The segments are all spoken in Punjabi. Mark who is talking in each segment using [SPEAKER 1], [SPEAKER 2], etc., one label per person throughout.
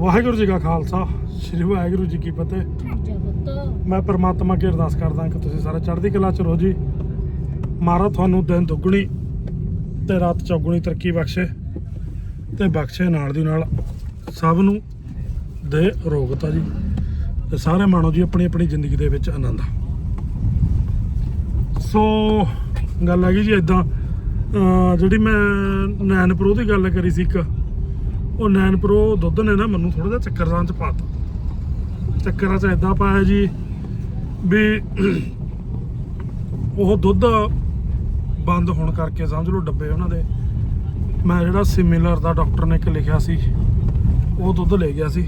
[SPEAKER 1] ਵਾਹਿਗੁਰੂ ਜੀ ਕਾ ਖਾਲਸਾ ਸ੍ਰੀ ਵਾਹਿਗੁਰੂ ਜੀ ਕੀ ਫਤਿਹ। ਮੈਂ ਪਰਮਾਤਮਾ ਅੱਗੇ ਅਰਦਾਸ ਕਰਦਾ ਕਿ ਤੁਸੀਂ ਸਾਰੇ ਚੜ੍ਹਦੀ ਕਲਾ ਚ ਰਹੋ ਜੀ। ਮਾਰਾ ਤੁਹਾਨੂੰ ਦਿਨ ਦੁੱਗਣੀ ਤੇ ਰਾਤ ਚੌਗੁਣੀ ਤਰੱਕੀ ਬਖਸ਼ੇ ਤੇ ਬਖਸ਼ੇ ਨਾਲ ਦੀ ਨਾਲ ਸਭ ਨੂੰ ਦੇ ਰੋਗਤਾ ਜੀ ਤੇ ਸਾਰੇ ਮਾਣੋ ਜੀ ਆਪਣੀ ਆਪਣੀ ਜ਼ਿੰਦਗੀ ਦੇ ਵਿੱਚ ਆਨੰਦ। ਸੋ ਗੱਲ ਆ ਗਈ ਜੀ ਇਦਾਂ ਜਿਹੜੀ ਮੈਂ ਨੈਨ ਪ੍ਰੋ ਦੀ ਗੱਲ ਕਰੀ ਸੀ ਇੱਕ ਉਹ ਨੈਨ ਪ੍ਰੋ ਦੁੱਧ ਨੇ ਨਾ ਮੈਨੂੰ ਥੋੜਾ ਜਿਹਾ ਚੱਕਰ ਚ ਪਾਤਾ ਚੱਕਰਾਂ ਚ ਇਦਾਂ ਪਾਇਆ ਜੀ ਵੀ ਉਹ ਦੁੱਧ ਬੰਦ ਹੋਣ ਕਰਕੇ ਸਮਝ ਲਓ ਡੱਬੇ ਉਹਨਾਂ ਦੇ। ਮੈਂ ਜਿਹੜਾ ਸਿਮਿਲਰ ਦਾ ਡਾਕਟਰ ਨੇ ਇੱਕ ਲਿਖਿਆ ਸੀ, ਉਹ ਦੁੱਧ ਲੈ ਗਿਆ ਸੀ।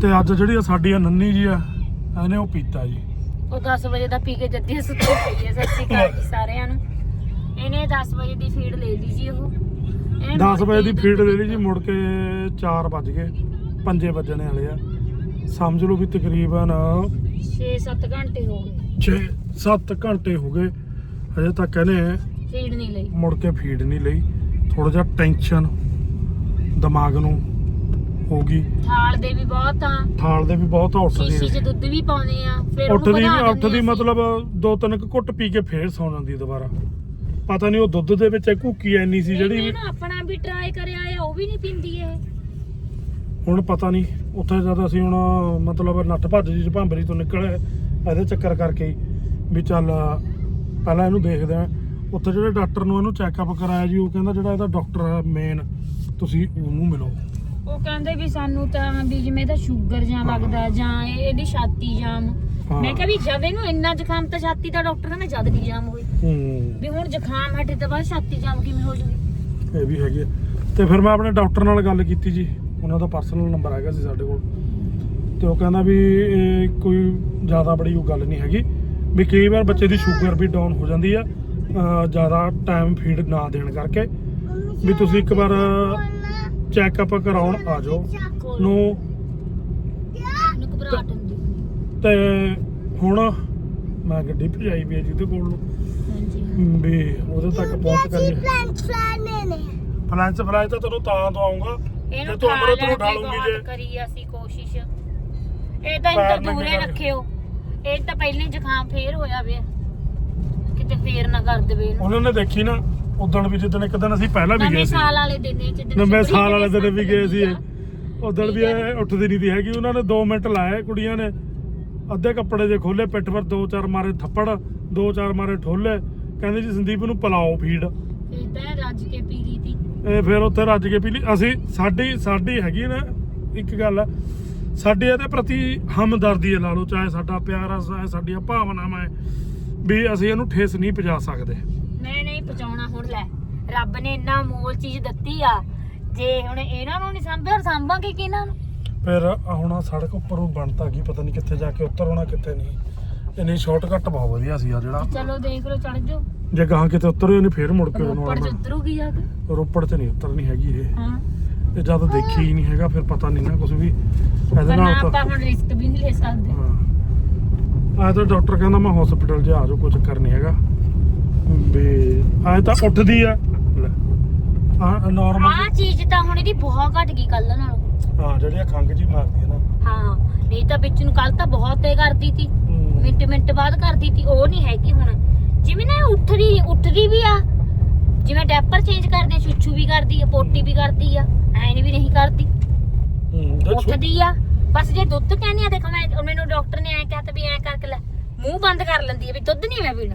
[SPEAKER 1] ਤੇ ਅੱਜ ਜਿਹੜੀ ਆ ਸਾਡੀ ਆ ਨੰਨੀ ਜੀ ਆ, ਇਹਨੇ ਉਹ ਪੀਤਾ ਜੀ।
[SPEAKER 2] ਉਹ 10 ਵਜੇ ਦਾ ਪੀ ਕੇ ਜੱਦੀ ਸੁੱਤੀ ਪਈ ਹੈ ਸਤਿ ਸ਼੍ਰੀ ਅਕਾਲ ਜੀ ਸਾਰਿਆਂ ਨੂੰ। ਇਹਨੇ 10 ਵਜੇ ਦੀ ਫੀਡ ਲੈ ਲਈ ਜੀ ਉਹ।
[SPEAKER 1] 10
[SPEAKER 2] ਮੁੜ
[SPEAKER 1] ਵਜੇ ਦੀ ਫੀਡ ਲੈ ਲਈ ਜੀ ਮੁੜ ਕੇ 4 ਵੱਜ ਗਏ ਪੰਜੇ ਵੱਜਣੇ ਵਾਲੇ ਆ। ਸਮਝ ਲਓ ਵੀ ਤਕਰੀਬਨ
[SPEAKER 2] 6-7 ਘੰਟੇ ਹੋ ਗਏ।
[SPEAKER 1] 6-7 ਘੰਟੇ ਹੋ ਗਏ ਹਜੇ ਤੱਕ ਇਹਨੇ
[SPEAKER 2] ਫੀਡ ਨਹੀਂ ਲਈ।
[SPEAKER 1] ਮੁੜ ਕੇ ਫੀਡ ਨਹੀਂ ਲਈ। ਥੋੜਾ ਜਿਹਾ ਟੈਨਸ਼ਨ ਦਿਮਾਗ ਨੂੰ ਹੋ ਗਈ।
[SPEAKER 2] ਥਾਲ ਦੇ ਵੀ ਬਹੁਤ ਆ।
[SPEAKER 1] ਥਾਲ ਦੇ ਵੀ ਬਹੁਤ ਉੱਠਦੀ
[SPEAKER 2] ਸ਼ੀਸ਼ੀ 'ਚ ਦੁੱਧ ਵੀ ਪਾਉਂਦੇ ਆ ਫਿਰ
[SPEAKER 1] ਉੱਠਦੀ ਉੱਠਦੀ। ਮਤਲਬ ਦੋ ਤਿੰਨ ਘੁੱਟ ਪੀ ਕੇ ਫੇਰ ਸੌ ਜਾਂਦੀ ਦੁਬਾਰਾ। ਪਤਾ ਨਹੀਂ ਉਹ ਦੁੱਧ ਦੇ ਵਿੱਚ ਘੁੱਕੀ ਐਨੀ ਸੀ ਜਿਹੜੀ
[SPEAKER 2] ਨਾ ਆਪਣਾ ਵੀ ਟਰਾਈ ਕਰਿਆ ਆ ਉਹ ਵੀ ਨਹੀਂ ਪਿੰਦੀ ਇਹ।
[SPEAKER 1] ਹੁਣ ਪਤਾ ਨਹੀਂ ਉੱਥੇ ਜਦ ਅਸੀਂ ਹੁਣ ਮਤਲਬ ਨੱਠ ਭੱਜ ਜੀ ਭਾਂਬਰੀ ਤੋਂ ਨਿਕਲੇ ਇਹਦੇ ਚੱਕਰ ਕਰਕੇ ਹੀ ਵੀ ਚੱਲ ਪਹਿਲਾਂ ਇਹਨੂੰ ਦੇਖਦੇ ਆ ਉੱਥੇ ਜਿਹੜੇ ਡਾਕਟਰ ਨੂੰ ਇਹਨੂੰ ਚੈੱਕਅਪ ਕਰਾਇਆ ਜੀ ਉਹ ਕਹਿੰਦਾ ਜਿਹੜਾ ਇਹਦਾ ਡਾਕਟਰ ਹੈ ਮੇਨ ਤੁਸੀਂ ਉਹਨੂੰ ਮਿਲੋ।
[SPEAKER 2] ਉਹ ਕਹਿੰਦੇ ਵੀ ਸਾਨੂੰ ਤਾਂ ਵੀ ਜਿਵੇਂ ਇਹਦਾ ਸ਼ੂਗਰ ਜਾਂ ਲੱਗਦਾ ਜਾਂ ਇਹ- ਇਹਦੀ ਛਾਤੀ ਜਾਮ
[SPEAKER 1] ਹਾਂ।
[SPEAKER 2] ਮੈਂ ਕਿਹਾ ਵੀ ਜਦ ਇਹਨੂੰ ਇੰਨਾ ਜ਼ੁਕਾਮ ਤਾਂ ਛਾਤੀ ਦਾ ਡਾਕਟਰ ਕਹਿੰਦਾ ਜਦ ਨਹੀਂ ਜਾਮ ਹੋਈ।
[SPEAKER 1] ਹੂੰ।
[SPEAKER 2] ਵੀ ਹੁਣ ਜ਼ੁਕਾਮ ਹਟੇ ਤਾਂ ਬਾਅਦ ਛਾਤੀ ਜਾਮ ਕਿਵੇਂ ਹੋ ਜੂਗੀ।
[SPEAKER 1] ਇਹ ਵੀ ਹੈਗੇ ਆ। ਤੇ ਫਿਰ ਮੈਂ ਆਪਣੇ ਡਾਕਟਰ ਨਾਲ ਗੱਲ ਕੀਤੀ ਜੀ। ਉਹਨਾਂ ਦਾ ਪਰਸਨਲ ਨੰਬਰ ਹੈਗਾ ਸੀ ਸਾਡੇ ਕੋਲ। ਤੇ ਉਹ ਕਹਿੰਦਾ ਵੀ ਇਹ ਕੋਈ ਜ਼ਿਆਦਾ ਬੜੀ ਉਹ ਗੱਲ ਨਹੀਂ ਹੈਗੀ। ਵੀ ਕਈ ਵਾਰ ਬੱਚੇ ਦੀ ਸ਼ੂਗਰ ਵੀ ਡਾਊਨ ਹੋ ਜਾਂਦੀ ਆ ਅਹ ਜ਼ਿਆਦਾ ਟਾਈਮ ਫੀਡ ਨਾ ਦੇਣ ਕਰਕੇ। ਵੀ ਤੁਸੀਂ ਇੱਕ ਵਾਰ ਚੈੱਕਅਪ ਕਰਾਉਣ ਆ ਜਾਓ। ਨੂੰ
[SPEAKER 2] ਮੈਨੂੰ ਘਬਰਾਹਟ ਹੁੰਦੀ।
[SPEAKER 1] ਤੇ ਹੁਣ ਮੈਂ ਗੱਡੀ ਭਜਾਈ ਵੀ ਹੈ ਜਿਹਦੇ ਕੋਲ। ਨੂੰ ਵੀ ਉਹਦੇ ਤੱਕ ਪਹੁੰਚ ਕਰੀਏ
[SPEAKER 3] ਫਰੈਂਚ ਫਰਾਈ ਨੇ
[SPEAKER 1] ਫਲੈਂਚ ਫਲਾਈ ਤਾਂ ਤੈਨੂੰ ਤਾਂ ਦਵਾਉਂਗਾ ਜੇ
[SPEAKER 2] ਇਹਨੂੰ
[SPEAKER 1] ਤੂੰ
[SPEAKER 2] ਖਾ
[SPEAKER 1] ਅੰਮ੍ਰਿਤ
[SPEAKER 2] ਲੈਣ
[SPEAKER 1] ਨੂੰ
[SPEAKER 2] ਦੀ
[SPEAKER 1] ਜੇ।
[SPEAKER 2] ਕਰੀ ਅਸੀਂ ਕੋਸ਼ਿਸ਼। ਇਹ ਤਾਂ
[SPEAKER 1] ਪੈਰ ਨੰਗੇ
[SPEAKER 2] ਦੂਰੇ
[SPEAKER 1] ਕਰਕੇ।
[SPEAKER 2] ਰੱਖਿਓ। ਇਹ ਤਾਂ ਪਹਿਲੇ ਹੀ ਜ਼ੁਕਾਮ ਫੇਰ ਹੋਇਆ ਵੇ ਕਿਤੇ ਫੇਰ ਨਾ ਕਰ ਦੇਵੇ ਇਹਨੂੰ।
[SPEAKER 1] ਉਹਨਾਂ ਨੇ ਦੇਖੀ ਨਾ ਉਦਣ ਵੀ ਜਿੱਦਣ ਇੱਕ ਦਿਨ ਅਸੀਂ ਪਹਿਲਾਂ ਵੀ ਗਏ
[SPEAKER 2] ਨਵੇਂ
[SPEAKER 1] ਸੀ।
[SPEAKER 2] ਸਾਲ ਵਾਲੇ ਦਿਨ ਇਹ ਜਿੱਦਣ
[SPEAKER 1] ਨਵੇਂ
[SPEAKER 2] ਅਸੀਂ
[SPEAKER 1] ਸਾਲ ਵਾਲੇ ਦਿਨ ਵੀ ਗਏ ਸੀ। ਉਦਣ ਵੀ ਇਹ ਉੱਠਦੀ ਨਹੀਂ ਦੀ ਹੈਗੀ। ਉਹਨਾਂ ਨੇ 2 ਮਿੰਟ ਲਾਏ ਕੁੜੀਆਂ ਨੇ। ਅੱਧੇ ਕੱਪੜੇ ਜੇ ਖੋਲੇ ਪਿੱਠ ਪਰ ਦੋ ਚਾਰ ਮਾਰੇ ਥੱਪੜ ਦੋ ਚਾਰ ਮਾਰੇ ਠੋਲੇ। ਕਹਿੰਦੇ ਜੀ ਸੰਦੀਪ ਨੂੰ ਪਿਲਾਓ ਫੀਡ।
[SPEAKER 2] ਇਹ ਤਾਂ ਰੱਜ ਕੇ ਪੀ ਲਈ ਤੀ।
[SPEAKER 1] ਇਹ ਫਿਰ ਉੱਥੇ ਰੱਜ ਕੇ ਪੀ ਲਈ। ਅਸੀਂ ਸਾਡੀ ਸਾਡੀ ਹੈਗੀ ਨਾ ਇੱਕ ਗੱਲ ਸਾਡੇ ਇਹਦੇ ਪ੍ਰਤੀ ਹਮਦਰਦੀ ਲਾ ਲਓ ਚਾਹੇ ਸਾਡਾ ਪਿਆਰ ਆ ਚਾਹੇ ਸਾਡੀਆਂ ਭਾਵਨਾਵਾਂ ਹੈ ਵੀ ਅਸੀਂ ਇਹਨੂੰ ਠੇਸ ਨਹੀਂ ਪਹੁੰਚਾ ਸਕਦੇ।
[SPEAKER 2] ਨਹੀਂ ਨਹੀਂ ਪਹੁੰਚਾਉਣਾ ਹੁਣ ਲੈ। ਰੱਬ ਨੇ ਇੰਨਾ ਮੋਲ ਚੀਜ਼ ਦਿੱਤੀ ਆ ਜੇ ਹੁਣ ਇਹਨਾਂ ਨੂੰ ਨਹੀਂ ਸੰਭਿਆ ਸੰਭਾਂਗੇ ਕਿਹਨਾਂ ਨੂੰ?
[SPEAKER 1] ਫਿਰ ਆਹ ਹੁਣ ਆਹ ਸੜਕ ਉੱਪਰ ਬਣਤਾ ਗਈ ਪਤਾ ਨਹੀਂ ਕਿੱਥੇ ਜਾ ਕੇ ਉੱਤਰ ਹੋਣਾ ਕਿੱਥੇ ਨਹੀਂ। ਇੰਨੀ ਸ਼ਾਰਟਕਟ ਬਹੁਤ ਵਧੀਆ ਸੀ ਆ ਜਿਹੜਾ।
[SPEAKER 2] ਚਲੋ ਦੇਖ ਲਓ ਚੜ ਜਾਓ।
[SPEAKER 1] ਜੇ ਗਾਂ ਕਿਤੇ ਉਤਰ ਹੋਏ ਨੇ ਫੇਰ ਮੁੜ ਕੇ ਉਹਨੂੰ
[SPEAKER 2] ਚ
[SPEAKER 1] ਆਉਣਾ।
[SPEAKER 2] ਉਤਰੂਗੀ ਆ ਕੇ?
[SPEAKER 1] ਰੋਪੜ ਚ ਨਹੀਂ ਉਤਰਨੀ ਹੈਗੀ ਇਹ।
[SPEAKER 2] ਹਾਂ।
[SPEAKER 1] ਇਹ ਜਦ ਦੇਖੀ ਹੀ ਨਹੀਂ ਹੈਗਾ ਫਿਰ ਪਤਾ ਨਹੀਂ ਨਾ ਕੁਝ ਵੀ। ਇਹਦੇ
[SPEAKER 2] ਪਰ
[SPEAKER 1] ਨਾਲ
[SPEAKER 2] ਆਪਾਂ
[SPEAKER 1] ਤਾਂ
[SPEAKER 2] ਹੁਣ ਰਿਸਕ ਵੀ ਨਹੀਂ ਲੈ ਸਕਦੇ।
[SPEAKER 1] ਆਹ ਤਾਂ ਡਾਕਟਰ ਕਹਿੰਦਾ ਮੈਂ ਹਸਪੀਟਲ 'ਚ ਆ ਜਾਓ ਕੋਈ ਚੱਕਰ ਨਹੀਂ ਹੈਗਾ। ਵੀ ਆਏ ਤਾਂ ਉੱਠਦੀ ਆ। ਲੈ। ਆ ਨਾਰਮਲ
[SPEAKER 2] ਆਹ ਚੀਜ਼ ਤਾਂ ਹੁਣ ਇਹਦੀ ਬਹੁਤ ਘਟ ਗਈ ਕੱਲ ਨਾਲੋਂ।
[SPEAKER 1] ਹਾਂ ਜਿਹੜੀ ਆ ਖੰਗ ਜੀ ਮਾਰਦੀ ਹੈ ਨਾ।
[SPEAKER 2] ਹਾਂ ਨਹੀਂ ਤਾਂ ਵਿੱਚ ਨੂੰ ਕੱਲ ਤਾਂ ਬਹੁਤ ਤੇ ਕਰਦੀ ਤੀ।
[SPEAKER 1] ਹੂੰ।
[SPEAKER 2] ਮਿੰਟ ਮਿੰਟ ਬਾਅਦ ਕਰਦੀ ਤੀ ਉਹ ਨਹੀਂ ਹੈਗੀ ਹੁਣ। ਜਿਵੇਂ ਨਾ ਉੱਠਦੀ ਉੱਠਦੀ ਵੀ ਆ। ਜਿਵੇਂ ਡੈਪਰ ਚੇਂਜ ਕਰਦੇ ਆ, ਛੁੱਛੂ ਵੀ ਕਰਦੀ ਆ ਪੋਟੀ ਵੀ ਕਰਦੀ ਆ ਐਂ ਨੀ ਵੀ ਨਹੀਂ ਕਰਦੀ।
[SPEAKER 1] ਹੂੰ, ਤੇ ਛੋ-
[SPEAKER 2] ਉੱਠਦੀ ਆ। ਬਸ ਜੇ ਦੁੱਧ ਕਹਿੰਦੀ ਆ ਦੇਖ ਮੈਂ ਮੈਨੂੰ ਡਾਕਟਰ ਨੇ ਐਂ ਕਹਿਤਾ ਵੀ ਐਂ ਕਰਕੇ ਲੈ ਮੂੰਹ ਬੰਦ ਕਰ ਲੈਂਦੀ ਆ ਵੀ ਦੁੱਧ ਨਹੀਂ ਮੈਂ ਪੀਣਾ।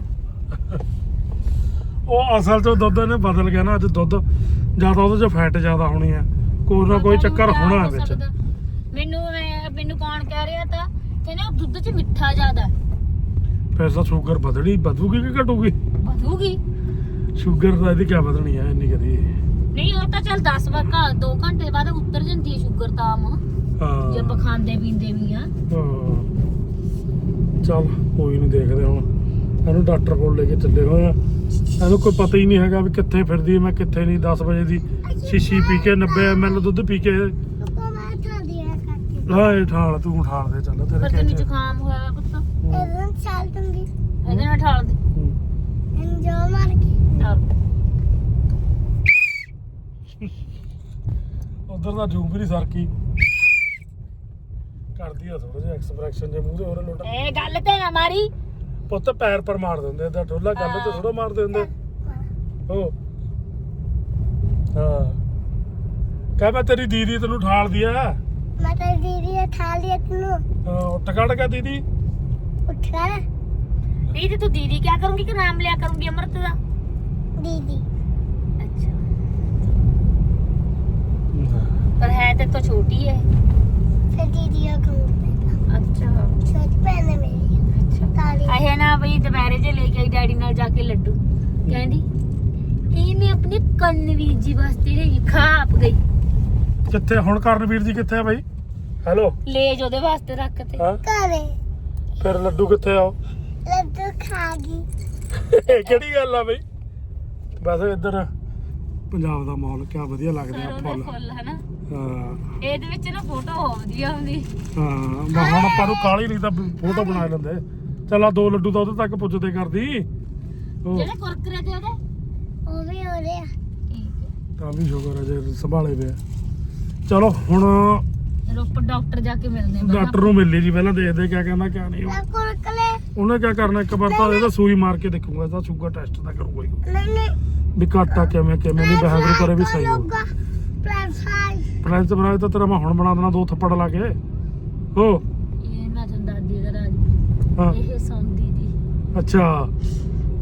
[SPEAKER 1] ਉਹ ਅਸਲ 'ਚ ਦੁੱਧ ਨੇ ਬਦਲ ਗਿਆ ਨਾ ਅੱਜ ਦੁੱਧ ਜ਼ਿਆਦਾ ਉਹਦੇ 'ਚ ਫੈਟ ਜ਼ਿਆਦਾ ਹੋਣੀ ਹੈ ਕੋਈ ਨਾ ਕੋਈ ਚੱਕਰ ਹੋਣਾ
[SPEAKER 2] ਹੋ
[SPEAKER 1] ਵਿੱਚ
[SPEAKER 2] ਸਕਦਾ। ਮੈਨੂੰ ਮੈਂ- ਮੈਨੂੰ ਕੌਣ ਕਹਿ ਰਿਹਾ ਤਾਂ ਕਹਿੰਦੇ ਉਹ ਦੁੱਧ 'ਚ ਮਿੱਠਾ ਜ਼ਿਆਦਾ
[SPEAKER 1] ਫਿਰ ਤਾਂ ਸ਼ੂਗਰ ਵਧਣੀ ਵਧੂਗੀ ਕਿ ਘਟੂਗੀ?
[SPEAKER 2] ਵਧੂਗੀ।
[SPEAKER 1] ਸ਼ੂਗਰ ਤਾਂ ਇਹਦੀ ਕਿਆ ਵਧਣੀ ਹੈ ਇੰਨੀ ਕਦੀ?
[SPEAKER 2] ਨਹੀਂ ਉਹ ਤਾਂ ਚੱਲ 10 ਵਾਰ 2 ਘੰਟੇ ਬਾਅਦ ਉਤਰ ਜਾਂਦੀ ਹੈ ਸ਼ੂਗਰ ਤਾਂ ਆਮ। ਜੇ ਆਪਾਂ
[SPEAKER 1] ਹਾਂ
[SPEAKER 2] ਖਾਂਦੇ ਪੀਂਦੇ ਵੀ ਆ।
[SPEAKER 1] ਹਾਂ। ਚੱਲ ਕੋਈ ਨਹੀਂ ਦੇਖਦੇ ਹੁਣ। ਇਹਨੂੰ ਡਾਕਟਰ ਕੋਲ ਲੈ ਕੇ ਚੱਲੇ ਹੋਏ ਆ। ਇਹਨੂੰ ਕੋਈ ਪਤਾ ਹੀ ਨਹੀਂ ਹੈਗਾ ਵੀ ਕਿੱਥੇ ਫਿਰਦੀ ਹੈ, ਮੈਂ ਕਿੱਥੇ ਨਹੀਂ 10 ਵਜੇ ਦੀ ਸ਼ੀਸ਼ੀ ਪੀ ਕੇ 90 ml ਦੁੱਧ ਪੀ ਕੇ
[SPEAKER 3] ਪਾਪਾ ਮੈਂ ਤਾਂ ਦਿਆ ਕਰਕੇ
[SPEAKER 1] ਹਾਏ ਠਾਲ ਤੂੰ ਠਾਲ ਦੇ ਚੱਲ
[SPEAKER 2] ਪਰ
[SPEAKER 1] ਤੇਰੇ
[SPEAKER 2] ਤੈਨੂੰ
[SPEAKER 1] ਕਿੱਥੇ
[SPEAKER 2] ਜ਼ੁਕਾਮ ਹੋਇਆ ਪੁੱਤ।
[SPEAKER 3] ਇਹਨੂੰ ਚਾਲ ਦੂੰਗੀ।
[SPEAKER 2] ਇਹਦੇ ਨਾਲ ਠਾਲ ਦੇ।
[SPEAKER 3] ਇਹਨੂੰ ਜੋ ਮਾਰ ਕੇ।
[SPEAKER 2] ਠਾਲ।
[SPEAKER 1] ਉਧਰ ਦਾ ਜੂਮ ਵੀ ਨਹੀਂ ਸਰਕੀ। ਕਰਦੀ ਆ ਥੋੜਾ ਜਿਹਾ ਐਕਸਪ੍ਰੈਸ਼ਨ ਜੇ ਮੂੰਹ ਤੇ ਹੋਰ ਲੋਟ।
[SPEAKER 2] ਇਹ ਗੱਲ ਤੇ ਨਾ ਮਾਰੀ।
[SPEAKER 1] ਪੁੱਤ ਪੈਰ ਪਰ ਮਾਰ ਦਿੰਦੇ ਦਾ ਢੋਲਾ ਗੱਲ ਤੇ ਥੋੜਾ ਮਾਰ ਦਿੰਦੇ ਹੋ। ਹਾਂ। ਕਹਿ ਮੈਂ ਤੇਰੀ ਦੀਦੀ ਤੈਨੂੰ ਠਾਲਦੀ ਆ।
[SPEAKER 3] ਮੈਂ ਤਾਂ ਦੀਦੀ ਨੇ ਠਾ ਲਿਆ ਤੈਨੂੰ
[SPEAKER 1] ਹਾਂ, ਉੱਠ ਖੜ ਕੇ ਦੀਦੀ
[SPEAKER 3] ਉੱਠਾ
[SPEAKER 2] ਦੀਦੀ ਤੂੰ ਦੀਦੀ ਕਿਆ ਕਰੂੰਗੀ ਕਿ ਨਾਮ ਲਿਆ ਕਰੂੰਗੀ ਅਮਰਤ ਦਾ
[SPEAKER 3] ਦੀਦੀ
[SPEAKER 2] ਅੱਛਾ ਪਰ ਹੈ ਤੇ ਤੋਂ ਛੋਟੀ ਹੈ
[SPEAKER 3] ਫਿਰ ਦੀਦੀ ਆ ਕਹੂੰਗਾ
[SPEAKER 2] ਅੱਛਾ
[SPEAKER 3] ਛੋਟੀ ਭੈਣ ਹੈ ਮੇਰੀ
[SPEAKER 2] ਅੱਛਾ
[SPEAKER 3] ਤਾਲੀ
[SPEAKER 2] ਆਹੇ ਨਾ ਬਈ ਦੁਪਹਿਰੇ ਜੇ ਲੈ ਕੇ ਆਈ ਡੈਡੀ ਨਾਲ ਜਾ ਕੇ ਲੱਡੂ ਕਹਿੰਦੀ ਇਹ ਮੈਂ ਆਪਣੇ ਕੰਨਵੀਰ ਜੀ ਵਾਸਤੇ ਲਈ ਖਾਪ ਗਈ
[SPEAKER 1] ਕਿੱਥੇ ਹੁਣ ਕਰਨਵੀਰ ਜੀ ਕਿੱਥੇ ਆ ਬਾਈ? ਹੈਲੋ
[SPEAKER 2] ਲੇਜ ਉਹਦੇ ਵਾਸਤੇ ਰੱਖਤੇ
[SPEAKER 1] ਹਾਂ?
[SPEAKER 3] ਘਰੇ।
[SPEAKER 1] ਫਿਰ ਲੱਡੂ ਕਿੱਥੇ ਆ
[SPEAKER 3] ਲੱਡੂ ਖਾ ਗਈ।
[SPEAKER 1] ਇਹ ਕਿਹੜੀ ਗੱਲ ਆ ਬਈ? ਵੈਸੇ ਇੱਧਰ ਪੰਜਾਬ ਦਾ ਮਾਹੌਲ ਕਿਆ ਵਧੀਆ ਲੱਗਦੇ ਆ
[SPEAKER 2] ਸਰੋਂ ਦੇ
[SPEAKER 1] ਫੁੱਲ।
[SPEAKER 2] ਫੁੱਲ ਹਨਾ?
[SPEAKER 1] ਹਾਂ।
[SPEAKER 2] ਇਹਦੇ ਵਿੱਚ ਨਾ ਫੋਟੋ ਹੋ ਵਧੀਆ ਹੁੰਦੀ।
[SPEAKER 1] ਹਾਂ ਮੈਂ ਹੁਣ ਆਪਾਂ ਨੂੰ ਕਾਲੀ ਨਹੀਂ ਤਾਂ ਫੋਟੋ ਬਣਾ ਲੈਂਦੇ। ਚੱਲ ਆ ਦੋ ਲੱਡੂ ਤਾਂ ਉਹਦੇ ਤੱਕ ਪੁੱਜਦੇ ਕਰਦੀ। ਉਹ
[SPEAKER 2] ਜਿਹੜੇ ਕੁਰਕਰੇ ਤੇ ਉਹਦੇ?
[SPEAKER 3] ਉਹ ਵੀ ਹੋ ਰਿਹਾ
[SPEAKER 2] ਠੀਕ ਹੈ।
[SPEAKER 1] ਤਾਂ ਵੀ ਸ਼ੁਕਰ ਹੈ ਜੇ ਸੰਭਾਲੇ ਵੇ ਚਲੋ ਹੁਣ
[SPEAKER 2] ਰੋਪੜ ਡਾਕਟਰ ਜਾ ਕੇ ਮਿਲਦੇ ਹਾਂ
[SPEAKER 1] ਡਾਕਟਰ ਨੂੰ ਮਿਲ ਲਈ ਜੀ ਪਹਿਲਾਂ ਦੇਖਦੇ ਕਿਆ ਕਹਿੰਦਾ ਕਿਆ ਨਹੀਂ।
[SPEAKER 3] ਮੈਂ ਕੁਰਕਲੇ
[SPEAKER 1] ਉਹਨੇ ਕਿਆ ਕਰਨਾ ਇੱਕ ਵਾਰ ਤਾਂ ਇਹਦਾ ਸੂਈ ਮਾਰ ਕੇ ਦੇਖੂਗਾ ਇਹਦਾ ਸ਼ੂਗਰ ਟੈਸਟ ਤਾਂ ਕਰੂਗਾ ਹੀ।
[SPEAKER 3] ਨਹੀਂ ਨਹੀਂ
[SPEAKER 1] ਵੀ ਘੱਟ ਆ ਕਿਵੇਂ ਕਿਵੇਂ ਦੀ ਬਿਹੇਵੀਅਰ ਕਰੇ ਵੀ ਸਹੀ ਹੋ
[SPEAKER 3] ਪ੍ਰੈਫਾਈ
[SPEAKER 1] ਪ੍ਰਿੰਸ ਬਣਾਏ ਤਾਂ ਤੇਰਾ ਮੈਂ ਹੁਣ ਬਣਾ ਦੇਣਾ ਦੋ ਥੱਪੜ ਲਾ ਕੇ। ਹੋ।
[SPEAKER 2] ਇਹ ਮੈਂ ਤੁਹਾਨੂੰ ਦਾ ਰਾਜ
[SPEAKER 1] ਹਾਂ।
[SPEAKER 2] ਇਹ ਸੌਂਦੀ ਦੀ।
[SPEAKER 1] ਅੱਛਾ।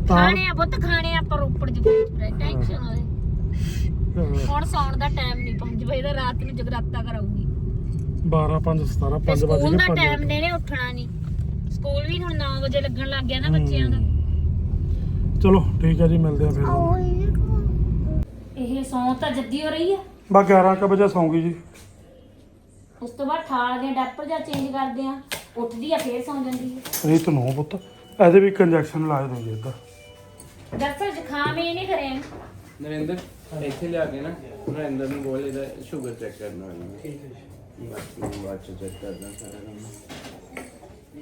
[SPEAKER 1] ਤਾਂ
[SPEAKER 2] ਖਾਣੇ ਆ ਪੁੱਤ ਖਾਣੇ ਆ ਪਰ ਰੋਪੜ ਚ ਟੈਨਸ਼ਨ ਉਹਦੇ
[SPEAKER 1] ਹਾਂ,
[SPEAKER 2] ਹੁਣ ਸੌਣ ਦਾ ਟਾਈਮ ਨਹੀਂ 5 ਵਜੇ ਦਾ ਰਾਤ ਨੂੰ ਜਗਰਾਤਾ ਕਰਾਉਂਗੀ।
[SPEAKER 1] 12 5 17
[SPEAKER 2] ਤੇ
[SPEAKER 1] 5 ਵਜੇ
[SPEAKER 2] ਸਕੂਲ ਦਾ ਟਾਈਮ ਨੇ ਨੇ ਉੱਠਣਾ ਨਹੀਂ। ਸਕੂਲ ਵੀ ਹੁਣ 9 ਵਜੇ ਲੱਗਣ ਲੱਗ ਗਿਆ ਨਾ ਬੱਚਿਆਂ ਦਾ।
[SPEAKER 1] ਚਲੋ ਠੀਕ ਹੈ ਜੀ ਮਿਲਦੇ ਆ ਫਿਰ।
[SPEAKER 2] ਇਹ ਸੌਂ ਤਾਂ ਜੱਦੀ ਹੋ ਰਹੀ ਆ।
[SPEAKER 1] ਬਾ 11 ਕ ਵਜੇ ਸੌਂਗੀ ਜੀ।
[SPEAKER 2] ਉਸ ਤੋਂ ਬਾਅਦ ਠਾਲ ਦੇ ਡੈਪਰ ਜਾਂ ਚੇਂਜ ਕਰਦੇ ਆ। ਉੱਠਦੀ ਆ ਫੇਰ ਸੌਂ ਜਾਂਦੀ ਆ।
[SPEAKER 1] ਰੀਤ ਨੂੰ ਪੁੱਤ ਇਹਦੇ ਵੀ ਇੰਜੈਕਸ਼ਨ ਲਾ ਦੇ ਜੀ ਇੱਧਰ।
[SPEAKER 2] ਡਾਕਟਰ ਜ਼ੁਕਾਮ ਇਹ ਨਹੀਂ ਕਰੇ
[SPEAKER 4] ਨਰਿੰਦਰ। ਇੱਥੇ ਲਿਆ ਕੇ ਨਾ ਨਰਿੰਦਰ ਨੂੰ ਬੋਲ ਇਹਦਾ ਸ਼ੂਗਰ ਚੈੱਕ ਕਰਨਾ ਹੈ ਠੀਕ ਹੈ ਜੀ। ਬਸ ਮੈਂ ਬਾਅਦ ਚ ਚੈੱਕ ਕਰਦਾ ਸਾਰਾ ਕੰਮ।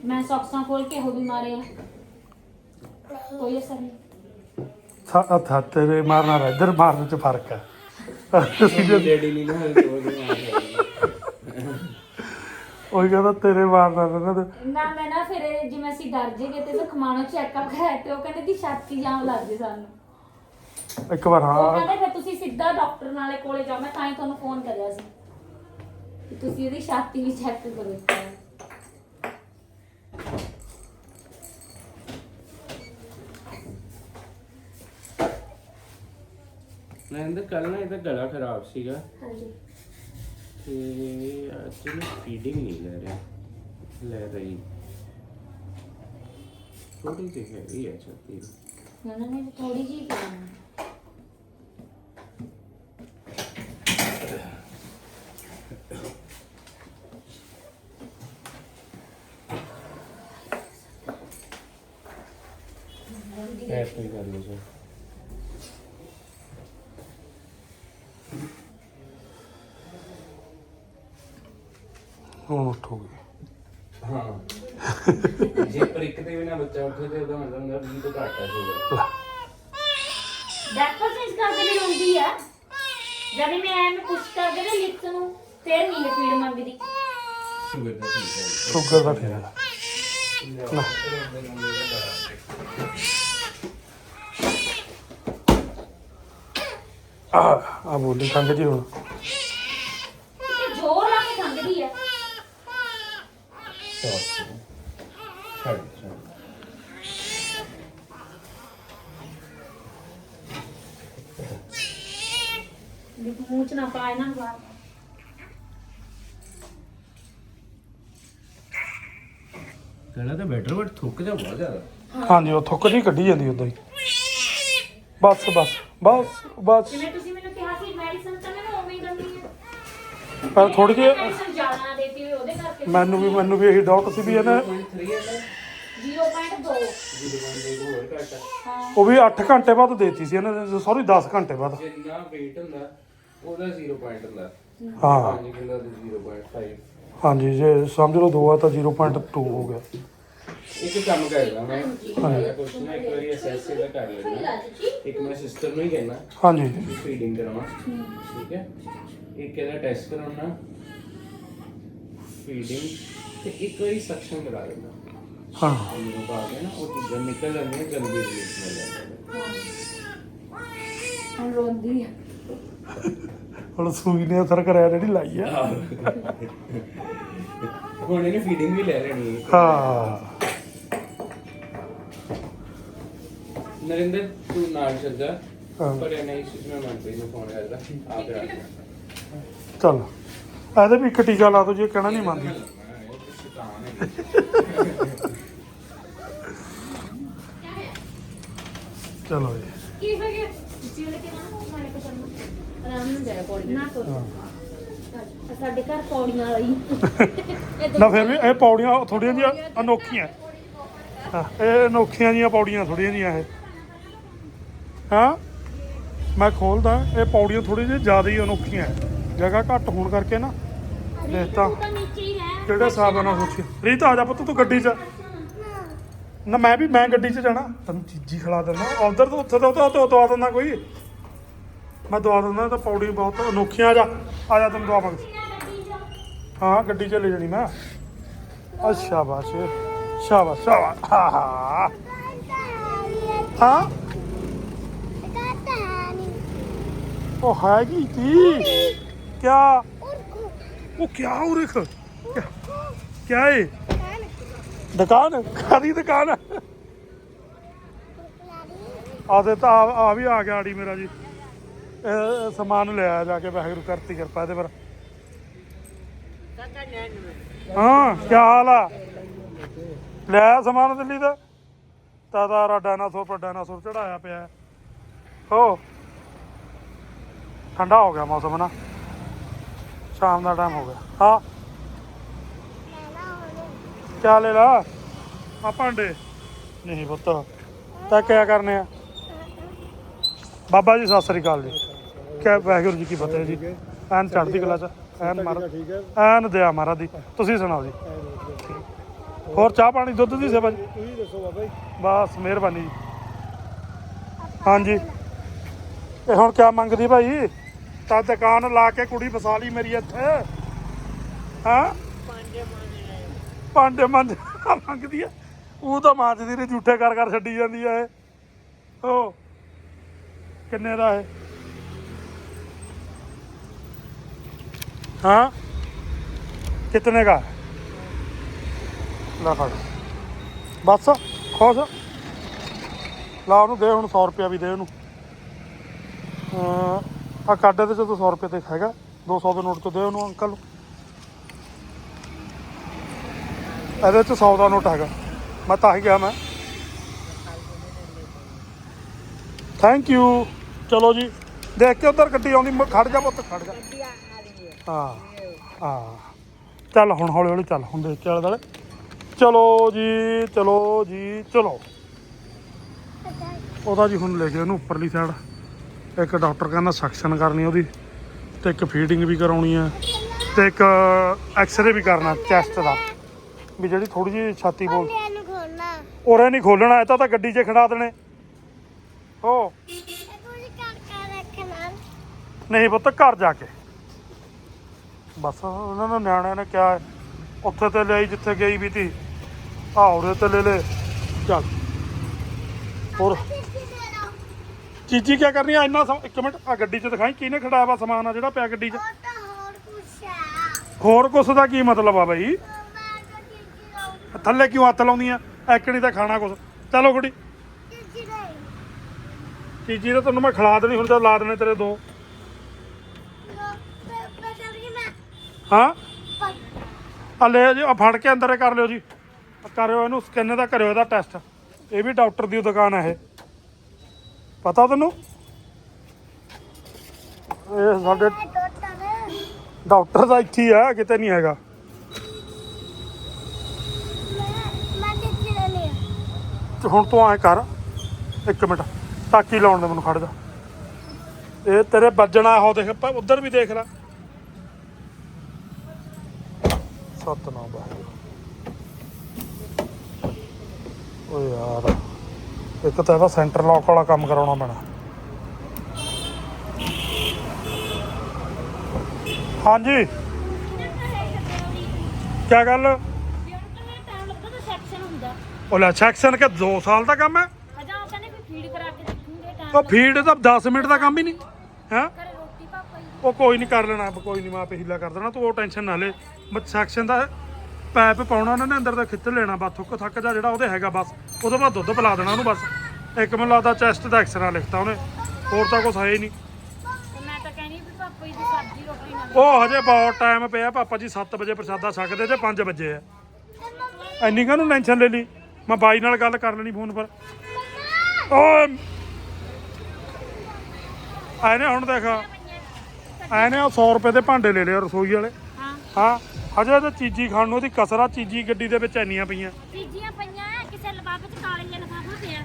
[SPEAKER 2] ਮੈਂ ਸੌਕਸਾਂ ਖੋਲ ਕੇ ਹੋ ਵੀ ਮਾਰੇ ਆ। ਕੋਈ ਅਸਰ ਨਹੀਂ।
[SPEAKER 1] ਹੱਥ ਤੇਰੇ ਮਾਰਨਾ ਵਾ, ਇੱਧਰ ਮਾਰਨ ਚ ਫ਼ਰਕ ਹੈ। ਤੁਸੀਂ ਜੇ
[SPEAKER 4] ਡੈਡੀ ਨੇ ਨਾ ਹਲ ਦੋ ਦਿਨ ਆ
[SPEAKER 1] ਉਹੀ ਕਹਿੰਦਾ ਤੇਰੇ ਮਾਰਨਾ ਰਹਿਣਾ ਤੇ।
[SPEAKER 2] ਨਾ ਮੈਂ ਨਾ ਫਿਰ ਜਿਵੇਂ ਅਸੀਂ ਡਰ ਜੇਗੇ ਤੇ ਸੁਖਮਾਨੋ ਚੈੱਕਅਪ ਕਰਾਇਆ ਤੇ ਉਹ ਕਹਿੰਦੇ ਕਿ ਛਾਤੀ ਜਾਮ ਲੱਗ ਜੇ ਸਾਨੂੰ।
[SPEAKER 1] ਇੱਕ ਵਾਰ
[SPEAKER 2] ਉਹ
[SPEAKER 1] ਹਾਂ
[SPEAKER 2] ਕਹਿੰਦੇ ਫਿਰ ਤੁਸੀਂ ਸਿੱਧਾ ਡਾਕਟਰ ਨਾਲੇ ਕੋਲੇ ਜਾਓ ਮੈਂ ਤਾਂ ਹੀ ਤੁਹਾਨੂੰ ਫੋਨ ਕਰਿਆ ਸੀ। ਕਿ ਤੁਸੀਂ ਇਹਦੀ ਛਾਤੀ ਵੀ ਚੈੱਕ ਕਰੋ ਇੱਕ ਵਾਰ।
[SPEAKER 4] ਨਰਿੰਦਰ ਕੱਲ ਨਾ ਇਹਦਾ ਗਲਾ ਖਰਾਬ ਸੀਗਾ।
[SPEAKER 2] ਹਾਂਜੀ।
[SPEAKER 4] ਤੇ ਅੱਜ ਨਾ ਫੀਡਿੰਗ ਨਹੀਂ ਲੈ ਰਿਹਾ। ਲੈ ਰਹੀ। ਥੋੜੀ ਜਿਹੀ ਹੈਵੀ ਹੈ ਛਾਤੀ।
[SPEAKER 2] ਉਹਨਾਂ ਨੇ ਥੋੜੀ ਜਿਹੀ ਕਰਨਾ
[SPEAKER 4] ਐਸ ਨਹੀਂ ਕਰ ਲਓ ਸਰ
[SPEAKER 1] ਹੁਣ ਉੱਠੋਗੇ
[SPEAKER 4] ਹਾਂ ਜੇ ਪਰ ਇੱਕ ਤੇ ਵੀ ਨਾ ਬੱਚਾ ਉੱਠੇ ਤੇ ਉਹਦਾ ਮਤਲਬ ਹੁੰਦਾ ਵੀ ਤੋਂ ਘੱਟ ਆ ਸ਼ੂਗਰ
[SPEAKER 2] ਡਾਕਟਰ ਚੇਂਜ ਕਰਕੇ ਵੀ ਰੋਂਦੀ ਆ। ਜਦ ਮੈਂ ਐਵੇਂ ਪੁੱਛ ਕਰਦੇ ਨਾ ਲਿਖਤ ਨੂੰ ਫਿਰ ਨਹੀਂ ਇਹ ਫੀਡ ਮੰਗਦੀ।
[SPEAKER 4] ਸ਼ੂਗਰ ਦਾ ਠੀਕ ਹੈ।
[SPEAKER 1] ਸ਼ੂਗਰ ਦਾ ਹੈ। ਲੈ। ਆ ਆ ਬੋਲੀ ਕੰਗ ਜੀ ਹੁਣ।
[SPEAKER 2] ਇਹ ਜ਼ੋਰ ਲਾ ਕੇ ਖੰਗਦੀ
[SPEAKER 4] ਛੱਡ
[SPEAKER 2] ਵੀ ਮੂੰਹ ਚ ਨਾ ਪਾਏ ਨਾ ਬਾਹਰ।
[SPEAKER 4] ਗਲਾ ਤਾਂ ਬੈਟਰ ਬਟ ਥੁੱਕ ਜਾ ਬਹੁਤ ਜ਼ਿਆਦਾ।
[SPEAKER 1] ਹਾਂਜੀ ਉਹ ਥੁੱਕ ਜੀ ਕੱਢੀ ਜਾਂਦੀ ਉਦਾਂ ਹੀ। ਬਸ ਬਸ। ਬਸ ਬਸ।
[SPEAKER 2] ਜਿਵੇਂ ਤੁਸੀਂ ਮੈਨੂੰ ਕਿਹਾ ਸੀ ਮੈਡੀਸਨ ਤਾਂ ਮੈਨੂੰ ਉਵੇਂ ਹੀ ਦੰਦੀ ਹੈ।
[SPEAKER 1] ਪਰ ਥੋੜੀ ਜਿਹੀ
[SPEAKER 2] ਮੈਡੀਸਨ ਜ਼ਿਆਦਾ ਦੇਤੀ ਹੋਈ ਉਹਦੇ ਕਰਕੇ।
[SPEAKER 1] ਮੈਨੂੰ ਵੀ ਮੈਨੂੰ ਵੀ ਇਹੀ ਡਾਊਟ ਸੀ ਵੀ ਇਹਨੇ
[SPEAKER 4] 0.3 ਹੈ ਨਾ
[SPEAKER 2] 0.2
[SPEAKER 4] 0.2 ਹੋਰ ਘੱਟ ਆ
[SPEAKER 2] ਹਾਂ।
[SPEAKER 1] ਉਹ ਵੀ 8 ਘੰਟੇ ਬਾਅਦ ਦੇਤੀ ਸੀ ਇਹਨੇ ਸੌਰੀ 10 ਘੰਟੇ ਬਾਅਦ।
[SPEAKER 4] ਜਿੰਨਾ weight ਹੁੰਦਾ ਉਹਦਾ 0 ਪੁਆਇੰਟ ਹੁੰਦਾ।
[SPEAKER 1] ਹਾਂ।
[SPEAKER 4] 5 ਕਿਲੋ ਦਾ 0.5
[SPEAKER 1] ਹਾਂਜੀ ਜੇ ਸਮਝ ਲਓ ਦੋ ਆ ਤਾਂ 0.2 ਹੋ ਗਿਆ।
[SPEAKER 4] ਇੱਕ ਕੰਮ ਕਰਦਾ ਮੈਂ। ਸਾਰਾ ਕੁਝ ਨਾ ਇੱਕ ਵਾਰੀ ਅਸੈਸ ਇਹਦਾ ਕਰ ਲੈਣਾ ਇੱਕ ਮੈਂ ਸਿਸਟਰ ਨੂੰ ਹੀ ਕਹਿਣਾ
[SPEAKER 1] ਹਾਂਜੀ।
[SPEAKER 4] ਫੀਡਿੰਗ ਕਰਾਵਾਂ। ਠੀਕ ਹੈ? ਇੱਕ ਇਹਦਾ ਟੈਸਟ ਕਰਾਉਣਾ ਫੀਡਿੰਗ ਤੇ ਇੱਕ ਵਾਰੀ ਸਕਸ਼ਨ ਕਰਾ ਦੇਣਾ
[SPEAKER 1] ਹਾਂ।
[SPEAKER 4] ਇਹਨੂੰ ਪਾ ਕੇ ਨਾ ਉਹ ਚੀਜ਼ਾਂ ਨਿਕਲ ਜਾਂਦੀਆਂ ਜਲਦੀ ਰਿਲੀਜ਼ ਮਿਲ ਜਾਂਦਾ
[SPEAKER 2] ਹੁਣ ਰੋਂਦੀ ਆ।
[SPEAKER 1] ਹੁਣ ਸੂਈ ਨੇ ਅਸਰ ਕਰਿਆ ਜਿਹੜੀ ਲਾਈ ਆ।
[SPEAKER 4] ਹੁਣ ਇਹਨੇ ਫੀਡਿੰਗ ਵੀ ਲੈ ਲੈਣੀ ਹੈ।
[SPEAKER 1] ਹਾਂ।
[SPEAKER 4] ਨਰਿੰਦਰ ਤੂੰ ਨਾਲ ਚੱਲ ਜਾ।
[SPEAKER 1] ਹਾਂ।
[SPEAKER 4] ਪਰ ਇਹ ਨਹੀਂ ਸਿੱਧਾ ਮੈਂ ਮਨਪ੍ਰੀਤ ਨੂੰ ਫੋਨ ਕਰਦਾ ਆਪ ਦੇ
[SPEAKER 1] ਚੱਲ। ਇਹਦੇ ਵੀ ਇੱਕ ਟੀਕਾ ਲਾ ਦੋ ਜੀ ਕਹਿਣਾ ਨਹੀਂ ਮੰਨਦੀ। ਚਲੋ ਜੀ
[SPEAKER 2] ਕੀ ਹੋ ਗਿਆ? ਜਿਹੜੇ ਕਿ ਨਾ ਮਾਰੇ ਕੋ ਕਰਨਾ ਆਰਾਮ ਨਾਲ ਜਾਇਆ ਪੌੜੀ ਨਾ ਤੋ। ਸਾਡੇ ਘਰ ਪੌੜੀਆਂ ਵਾਲੀ
[SPEAKER 1] ਨਾ ਫਿਰ ਵੀ ਇਹ ਪੌੜੀਆਂ ਥੋੜੀਆਂ ਜੀਆਂ ਅਨੋਖੀਆਂ। ਹਾਂ ਇਹ ਅਨੋਖੀਆਂ ਜੀਆਂ ਪੌੜੀਆਂ ਥੋੜੀਆਂ ਜੀਆਂ ਇਹ। ਹਾਂ? ਮੈਂ ਖੋਲਦਾ, ਇਹ ਪੌੜੀਆਂ ਥੋੜੀ ਜਿਹੀ ਜ਼ਿਆਦਾ ਹੀ ਅਨੋਖੀਆਂ ਜਗ੍ਹਾ ਘੱਟ ਹੋਣ ਕਰਕੇ ਨਾ ਦੇਖ ਤਾਂ
[SPEAKER 2] ਤਾਂ
[SPEAKER 1] ਕਿਹੜੇ ਹਿਸਾਬ ਨਾਲ ਸੋਚੀ ਰੀਤ, ਆ ਜਾ ਪੁੱਤ, ਤੂੰ ਗੱਡੀ 'ਚ ਨਾ, ਮੈਂ ਵੀ, ਮੈਂ ਗੱਡੀ 'ਚ ਜਾਣਾ। ਤੈਨੂੰ ਚੀਜ਼ੀ ਖਿਲਾ ਦਿੰਦਾ। ਉਧਰ ਤੋਂ ਉੱਥੇ ਤੋਂ ਤੋਂ ਦਵਾ ਦਿੰਦਾ ਕੋਈ। ਮੈਂ ਦਵਾ ਦਿੰਦਾ ਤਾਂ ਪੌੜੀ ਬਹੁਤ ਅਨੋਖੀਆਂ। ਆ ਜਾ ਆ ਜਾ, ਤੈਨੂੰ ਦਵਾ ਹਾਂ, ਗੱਡੀ 'ਚ ਲੈ ਜਾਣੀ ਮੈਂ। ਅੱਛਾ ਸ਼ਾਬਾਸ਼ ਸ਼ਾਬਾਸ਼ ਸ਼ਾਬਾਸ਼। ਹਾਂ ਹਾਂ ਹਾਂ ਉਹ ਹੈਗੀ ਤੀ। ਕਿਆ? ਉਹ ਕਿਆ ਹੋ ਰਿਹਾ ਕਿਆ ਹੈ ਦੁਕਾਨ? ਕਾਦੀ ਦੁਕਾਨ? ਆ ਦੇ ਤਾਂ ਆ ਵੀ ਆ ਗਿਆ ਆੜੀ ਮੇਰਾ ਜੀ। ਇਹ ਸਮਾਨ ਲਿਆ ਜਾ ਕੇ, ਵਾਹਿਗੁਰੂ ਕਰਤੀ ਕਿਰਪਾ ਇਹਦੇ ਪਰ। ਹਾਂ ਕੀ ਹਾਲ ਆ? ਲਿਆ ਸਮਾਨ ਦਿੱਲੀ ਦਾ। ਤਾਦਾ ਡਾਇਨਾਸੌਰ ਪਰ ਡਾਇਨਾਸੌਰ ਚੜਾਇਆ ਪਿਆ। ਹੋ। ਠੰਡਾ ਹੋ ਗਿਆ ਮੌਸਮ ਨਾ। ਸ਼ਾਮ ਦਾ ਟਾਈਮ ਹੋ ਗਿਆ। ਹਾਂ। ਕਿਆ ਲੈ ਲਾ? ਆ ਭਾਂਡੇ। ਨਹੀਂ ਪੁੱਤ ਤਾਂ ਕਿਆ ਕਰਨੇ ਆ? ਬਾਬਾ ਜੀ ਸਤਿ ਸ੍ਰੀ ਅਕਾਲ ਜੀ। ਕਿਆ ਵਾਹਿਗੁਰੂ ਜੀ ਕੀ ਫਤਿਹ ਜੀ। ਐਨ ਚੜ੍ਹਦੀ ਕਲਾ ਚ ਐਨ ਮਰ ਐਨ ਦਿਆ ਮਹਾਰਾਜ ਦੀ। ਤੁਸੀਂ ਸੁਣਾਓ ਜੀ। ਹੋਰ ਚਾਹ ਪਾਣੀ ਦੁੱਧ ਦੀ ਸੇਵਾ ਜੀ?
[SPEAKER 5] ਤੁਸੀਂ ਦੱਸੋ ਬਾਬਾ ਜੀ।
[SPEAKER 1] ਬਸ ਮਿਹਰਬਾਨੀ ਜੀ। ਹਾਂਜੀ। ਇਹ ਹੁਣ ਕਿਆ ਮੰਗਦੀ ਭਾਈ? ਤਾਂ ਦੁਕਾਨ ਲਾ ਕੇ ਕੁੜੀ ਫਸਾ ਲਈ ਮੇਰੀ ਇੱਥੇ। ਹਾਂ? ਭਾਂਡੇ ਮੰਜ। ਮੰਗਦੀ ਆ ਉਹ ਤਾਂ ਮਾਂਜਦੀ ਨੇ ਝੂਠੇ ਕਰ ਕਰ ਛੱਡੀ ਜਾਂਦੀ ਆ ਇਹ। ਉਹ ਕਿੰਨੇ ਦਾ ਹੈ ਹਾਂ? ਕਿਤਨੇ ਦਾ? ਹੈ? ਫੜ। ਬਸ, ਖੁਸ਼। ਲਾ ਉਹਨੂੰ ਦੇ ਹੁਣ 100 ਰੁਪਿਆ ਵੀ ਦੇ ਉਹਨੂੰ। ਆ ਚ ਤੂੰ 100 ਰੁਪਏ ਤੇ ਹੈਗਾ। 200 ਦੇ ਨੋਟ ਚ ਦੇ ਉਹਨੂੰ ਅੰਕਲ। ਨੂੰ ਇਹਦੇ ਚ 100 ਦਾ ਨੋਟ ਹੈਗਾ। ਮੈਂ ਤਾਂ ਹੀ ਗਿਆ ਮੈਂ। ਥੈਂਕ ਯੂ ਚਲੋ ਜੀ। ਦੇਖ ਕੇ ਉਧਰ ਗੱਡੀ ਆਉਂਦੀ ਮ- ਖੜ ਜਾ ਪੁੱਤ ਖੜ ਜਾ। ਹਾਂ। ਹਾਂ। ਚੱਲ ਹੁਣ ਹੌਲੀ ਹੌਲੀ ਚੱਲ ਹੁਣ ਦੇਖ ਕੇ ਆਲੇ ਦੁਆਲੇ। ਚਲੋ ਜੀ ਚਲੋ ਜੀ ਚਲੋ। ਉਹਦਾ ਜੀ ਹੁਣ ਲੈ ਕੇ ਉਹਨੂੰ ਉੱਪਰਲੀ ਸਾਈਡ ਇੱਕ ਡਾਕਟਰ ਕਹਿੰਦਾ ਸਕਸ਼ਨ ਕਰਨੀ ਉਹਦੀ ਤੇ ਇੱਕ ਫੀਡਿੰਗ ਵੀ ਕਰਾਉਣੀ ਹੈ ਤੇ ਇੱਕ ਐਕਸ-ਰੇ ਵੀ ਕਰਨਾ ਚੈਸਟ ਦਾ। ਵੀ ਜਿਹੜੀ ਥੋੜੀ ਜਿਹੀ ਛਾਤੀ ਬੋਲ
[SPEAKER 3] ਨੂੰ ਖੋਲਣਾ
[SPEAKER 1] ਉਰੇ ਨਹੀਂ ਖੋਲਣਾ ਇਹ ਤਾਂ ਤਾਂ ਗੱਡੀ 'ਚ ਖੜਾ ਦੇਣੇ। ਹੋ। ਨਹੀਂ ਪੁੱਤ ਘਰ ਜਾ ਕੇ। ਬਸ ਉਹਨਾਂ ਨੇ ਨਿਆਣਿਆਂ ਨੇ ਕਿਹਾ ਉੱਥੇ ਤੇ ਲਈ ਜਿੱਥੇ ਗਈ ਵੀ ਤੀ। ਆ ਉਰੇ ਤੇ ਲੈ ਲੈ। ਚੱਲ। ਹੋਰ।
[SPEAKER 3] ਚੀਜੀ
[SPEAKER 1] ਕੀ ਕਰਨੀ ਆ? ਇੰਨਾ ਸਮ- ਇੱਕ ਮਿੰਟ ਆ ਗੱਡੀ 'ਚ ਦਿਖਾਈ ਕਿਹਨੇ ਖੜਾਇਆ ਵਾ ਸਮਾਨ ਆ ਜਿਹੜਾ ਪਿਆ ਗੱਡੀ 'ਚ?
[SPEAKER 3] ਉਹ ਤਾਂ ਹੋਰ ਕੁਛ ਆ।
[SPEAKER 1] ਹੋਰ ਕੁਛ ਦਾ ਕੀ ਮਤਲਬ ਆ ਬਾਈ?
[SPEAKER 3] ਮੈਂ ਤਾਂ
[SPEAKER 1] ਥੱਲੇ ਕਿਉਂ ਹੱਥ ਲਾਉਂਦੀਆਂ ਐਕਣੀ ਤਾਂ ਖਾਣਾ ਕੁਛ। ਚਲੋ ਕੁੜੀ
[SPEAKER 3] ਚੀਜ਼ੀ ਦੇ
[SPEAKER 1] ਚੀਜੀ ਤਾਂ ਤੈਨੂੰ ਮੈਂ ਖਿਲਾ ਦੇਣੀ ਹੁਣ ਤਾਂ ਲਾ ਦੇਣੇ ਤੇਰੇ ਦੋ।
[SPEAKER 3] ਬਦਲ ਗਈ ਮੈਂ
[SPEAKER 1] ਹਾਂ? ਆ ਲੈ ਜੀ ਆ ਫੜ ਕੇ ਅੰਦਰ ਕਰ ਲਿਓ ਜੀ। ਆਹ ਕਰਿਓ ਇਹਨੂੰ ਸਕੈਨ ਦਾ ਕਰਿਓ ਇਹਦਾ ਟੈਸਟ ਇਹ ਵੀ ਡਾਕਟਰ ਦੀ ਦੁਕਾਨ ਹੈ ਇਹ। ਪਤਾ ਤੈਨੂੰ? ਇਹ ਸਾਡੇ ਡਾਕਟਰ ਦਾ ਇੱਥੇ ਹੀ ਆ ਕਿਤੇ ਨਹੀਂ ਹੈਗਾ। ਹੁਣ ਤੂੰ ਐ ਕਰ ਇੱਕ ਮਿੰਟ ਟਾਕੀ ਲਾਉਣ ਦੇ ਮੈਨੂੰ ਖੜ ਜਾ। ਇਹ ਤੇਰੇ ਵੱਜਣਾ ਉਹ ਦੇਖ ਪਾ ਉਧਰ ਵੀ ਦੇਖ ਲੈ। ਸਤਨਾਮ ਵਾਹਿਗੁਰੂ। ਓ ਯਾਰ। ਇੱਕ ਤਾਂ ਇਹਦਾ ਸੈਂਟਰ ਲੌਕ ਵਾਲਾ ਕੰਮ ਕਰਾਉਣਾ ਪੈਣਾ। ਹਾਂਜੀ। ਕੀ ਗੱਲ?
[SPEAKER 2] ਸੈਕਸ਼ਨ ਹੁੰਦਾ
[SPEAKER 1] ਉਹ ਲੈ ਸੈਕਸ਼ਨ ਕੇ 2 ਸਾਲ ਦਾ ਕੰਮ ਹੈ?
[SPEAKER 2] ਹਜਾ ਉਹ ਕਹਿੰਦੇ ਵੀ ਫੀਡ ਕਰਾ ਕੇ ਦੇਖੂਗੇ ਟਾਈਮ
[SPEAKER 1] ਉਹ ਫੀਡ ਤਾਂ 10 ਮਿੰਟ ਦਾ ਕੰਮ ਹੀ ਨਹੀਂ। ਹੈ? ਉਹ ਕੋਈ ਨਹੀਂ ਕਰ ਲੈਣਾ, ਕੋਈ ਨਹੀਂ, ਮੈਂ ਆਪੇ ਹੀਲਾ ਕਰ ਦੇਣਾ, ਤੂੰ ਉਹ ਟੈਨਸ਼ਨ ਨਾ ਲੈ। ਬਸ ਸੈਕਸ਼ਨ ਦਾ ਪੈਪ ਪਾਉਣਾ ਉਹਨਾਂ ਨੇ ਅੰਦਰ ਦਾ ਖਿੱਚ ਲੈਣਾ ਬਸ ਥੁੱਕ ਥੱਕ ਜਾ ਜਿਹੜਾ ਉਹਦੇ ਹੈਗਾ ਬਸ। ਉਹਦੇ ਬਾਅਦ ਦੁੱਧ ਪਿਲਾ ਦੇਣਾ ਉਹਨੂੰ ਬਸ। ਇੱਕ ਮੈਨੂੰ ਲੱਗਦਾ ਚੈਸਟ ਦਾ ਐਕਸਰਾ ਲਿਖਤਾ ਉਹਨੇ ਹੋਰ ਤਾਂ ਕੁਛ ਹੈ ਹੀ ਨਹੀਂ।
[SPEAKER 2] ਤੇ ਮੈਂ ਤਾਂ ਕਹਿੰਦੀ ਵੀ ਪਾਪਾ ਜੀ ਦੀ ਸਬਜ਼ੀ ਰੋਟੀ ਨਾਲ
[SPEAKER 1] ਉਹ ਹਜੇ ਬਹੁਤ ਟਾਈਮ ਪਿਆ ਪਾਪਾ ਜੀ 7 ਵਜੇ ਪ੍ਰਸ਼ਾਦਾ ਛਕਦੇ ਜੇ 5 ਵਜੇ ਆ। ਇੰਨੀ ਕਾਹਨੂੰ ਟੈਨਸ਼ਨ ਲੈ ਲਈ? ਮੈਂ ਬਾਈ ਨਾਲ ਗੱਲ ਕਰ ਲੈਣੀ ਫੋਨ ਪਰ। ਓਏ! ਆਨੇ ਹੁਣ ਦੇਖ। ਆਨੇ 100 ਰੁਪਏ ਦੇ ਭਾਂਡੇ ਲੈ ਲਿਆ ਰਸੋਈ ਵਾਲੇ।
[SPEAKER 2] ਹਾਂ।
[SPEAKER 1] ਹਾਂ। ਹਜੇ ਤਾਂ ਚੀਜੀ ਖਾਣ ਨੂੰ ਉਹਦੀ ਕਸਰਾ ਚੀਜੀ ਗੱਡੀ ਦੇ ਵਿੱਚ ਇੰਨੀਆਂ ਪਈਆਂ।
[SPEAKER 2] ਚੀਜ਼ੀਆਂ ਪਈਆਂ ਕਿਸੇ ਲਿਫਾਫੇ ਚ ਕਾਲੇ ਜਿਹਾ ਲਿਫਾਫਾ ਪਿਆ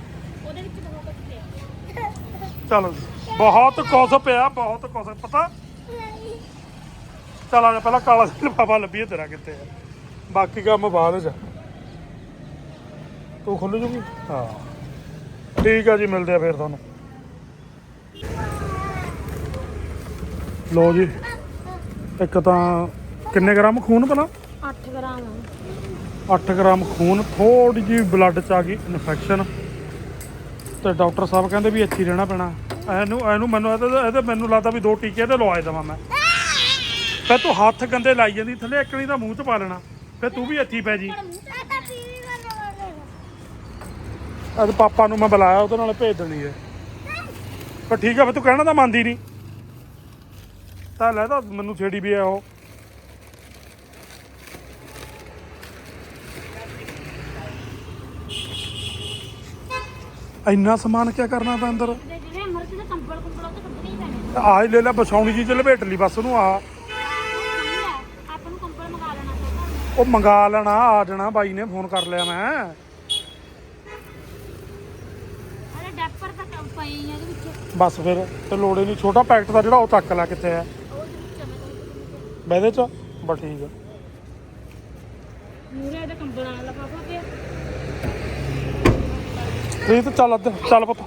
[SPEAKER 2] ਉਹਦੇ ਵਿੱਚ ਬਹੁਤ ਕੁਝ ਪਿਆ।
[SPEAKER 1] ਚਲੋ ਜੀ। ਬਹੁਤ ਕੁਛ ਪਿਆ ਬਹੁਤ ਕੁਛ ਪਤਾ? ਚਲ ਆ ਜਾ ਪਹਿਲਾਂ ਕਾਲਾ ਲਿਫਾਫਾ ਲੱਭੀਏ ਤੇਰਾ ਕਿੱਥੇ ਆ। ਬਾਕੀ ਕੰਮ ਬਾਅਦ ਚ ਤੂੰ ਖੁੱਲ ਜੂਗੀ? ਹਾਂ। ਠੀਕ ਆ ਜੀ ਮਿਲਦੇ ਆ ਫੇਰ ਤੁਹਾਨੂੰ। ਲੋ ਜੀ ਇੱਕ ਤਾਂ ਕਿੰਨੇ ਗ੍ਰਾਮ ਖੂਨ ਭਲਾ?
[SPEAKER 2] 8 ਗ੍ਰਾਮ।
[SPEAKER 1] 8 ਗ੍ਰਾਮ ਖੂਨ ਥੋੜੀ ਜਿਹੀ ਬਲੱਡ ਚ ਆ ਗਈ ਇਨਫੈਕਸ਼ਨ ਤੇ ਡਾਕਟਰ ਸਾਹਿਬ ਕਹਿੰਦੇ ਵੀ ਇੱਥੇ ਹੀ ਰਹਿਣਾ ਪੈਣਾ। ਇਹਨੂੰ ਇਹਨੂੰ ਮੈਨੂੰ ਇਹਦੇ ਇਹਦੇ ਮੈਨੂੰ ਲੱਗਦਾ ਵੀ ਦੋ ਟੀਕੇ ਤੇ ਲਵਾਏ ਦੇਵਾਂ ਮੈਂ। ਫਿਰ ਤੂੰ ਹੱਥ ਗੰਦੇ ਲਾਈ ਜਾਂਦੀ ਥੱਲੇ ਇੱਕਣੀ ਦਾ ਮੂੰਹ ਚ ਪਾ ਲੈਣਾ। ਫਿਰ ਤੂੰ ਵੀ ਇੱਥੇ ਹੀ ਪੈ ਜੀ। ਅੱਜ ਪਾਪਾ ਨੂੰ ਮੈਂ ਬੁਲਾਇਆ ਉਹਦੇ ਨਾਲ ਭੇਜ ਦੇਣੀ ਹੈ। ਪਰ ਠੀਕ ਆ ਫਿਰ ਤੂੰ ਕਹਿਣਾ ਤਾਂ ਮੰਨਦੀ ਨਹੀਂ। ਤਾਂ ਲੈ ਤਾਂ ਮੈਨੂੰ ਛੇੜੀ ਵੀ ਆ ਉਹ। ਇੰਨਾ ਸਮਾਨ ਕੀ ਕਰਨਾ ਤਾਂ ਅੰਦਰ?
[SPEAKER 2] ਜਿਹੜੇ ਮਰਜ਼ੀ ਦੇ ਕੰਬਲ ਕੁੰਬਲ ਉਹ ਤਾਂ ਕੱਢਣੇ ਹੀ ਪੈਣੇ
[SPEAKER 1] ਆਹ ਹੀ ਲੈ ਲੈ ਬਛਾਉਣੀ ਜੀ ਚ ਲਪੇਟ ਲਈ ਬਸ ਉਹਨੂੰ ਆ
[SPEAKER 2] ਉਹ ਠੰਡ ਹੈ ਆਪਾਂ ਨੂੰ ਕੰਬਲ ਮੰਗਾ ਲੈਣਾ ਚਾਹੀਦਾ
[SPEAKER 1] ਉਹ ਮੰਗਾ ਲੈਣਾ ਆ ਜਾਣਾ ਬਾਈ ਨੇ ਫੋਨ ਕਰ ਲਿਆ ਮੈਂ।
[SPEAKER 2] ਅਰੇ ਡੈਪਰ ਤਾਂ ਕੰਮ ਪਏ ਹੀ ਆ ਇਹਦੇ ਵਿੱਚ।
[SPEAKER 1] ਬਸ ਫਿਰ ਤੇ ਲੋੜੇ ਨਹੀਂ ਛੋਟਾ ਪੈਕਟ ਦਾ ਜਿਹੜਾ ਉਹ ਚੱਕ ਲੈ ਕਿੱਥੇ ਆ।
[SPEAKER 2] ਉਹਦੇ ਵਿੱਚ ਆ ਮੈਂ
[SPEAKER 1] ਬੈਦੇ ਚ ਬਸ ਠੀਕ ਆ।
[SPEAKER 2] ਮੂਰੇ ਇਹਦੇ ਕੰਬਲ ਨਾਲ ਲਫਾਫਾ ਪਿਆ।
[SPEAKER 1] ਪ੍ਰੀਤ ਚੱਲ ਅੱਧ ਚੱਲ ਪੁੱਤ।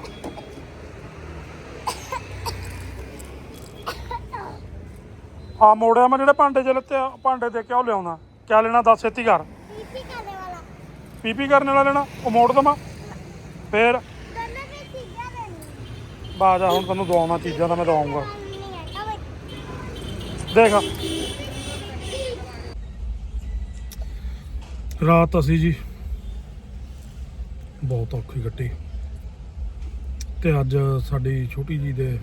[SPEAKER 1] ਆ ਮੋੜਿਆ ਮੈਂ ਜਿਹੜੇ ਭਾਂਡੇ ਚ ਲੱਤੇ ਭਾਂਡੇ ਦੇ ਕੇ ਉਹ ਲਿਆਉਣਾ। ਕਿਆ ਲੈਣਾ ਦੱਸ ਛੇਤੀ ਕਰ।
[SPEAKER 3] ਪੀਪੀ ਕਰਨੇ ਵਾਲਾ।
[SPEAKER 1] ਪੀਪੀ ਕਰਨ ਵਾਲਾ ਲੈਣਾ ਉਹ ਮੋੜ ਦਵਾਂ। ਫੇਰ ਬਾਜਾ ਹੁਣ ਤੈਨੂੰ ਦਵਾਉਣਾ ਚੀਜ਼ਾਂ ਤਾਂ ਮੈਂ ਦਵਾਉਂਗਾ। ਦੇਖ। ਰਾਤ ਅਸੀਂ ਜੀ ਬਹੁਤ ਔਖੀ ਕੱਟੀ ਤੇ ਅੱਜ ਸਾਡੀ ਛੋਟੀ ਜੀ ਦੇ